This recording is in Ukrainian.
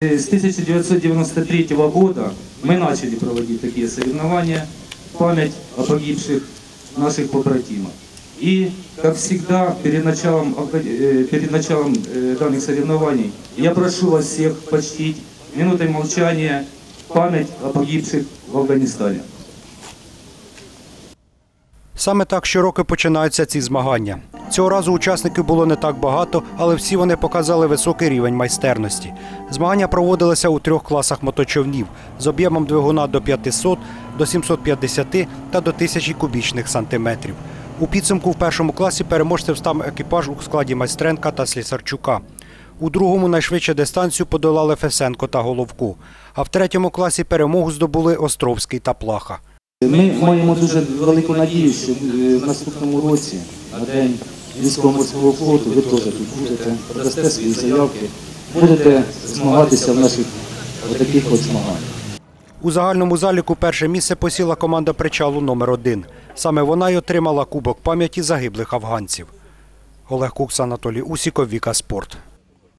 С 1993 года мы начали проводить такие соревнования в память о погибших наших побратимов. И, как всегда, перед началом, э, перед началом э, данных соревнований я прошу вас всех почтить минутой молчания память о погибших в Афганистане. Саме так щороку починаються ці змагання. Цього разу учасників було не так багато, але всі вони показали високий рівень майстерності. Змагання проводилися у трьох класах моточовнів з об'ємом двигуна до 500, до 750 та до 1000 кубічних сантиметрів. У підсумку в першому класі переможцем став екіпаж у складі Майстренка та Слісарчука. У другому найшвидше дистанцію подолали Фесенко та Головко. А в третьому класі перемогу здобули Островський та Плаха. Ми маємо дуже велику надію, що е, в наступному році, на день військово-морського флоту, ви теж тут будете, подасте свої заявки, будете змагатися в наших таких от змаганнях. У загальному заліку перше місце посіла команда причалу номер 1 Саме вона й отримала кубок пам'яті загиблих афганців. Олег Кукс, Анатолій Усіков, Віка Спорт.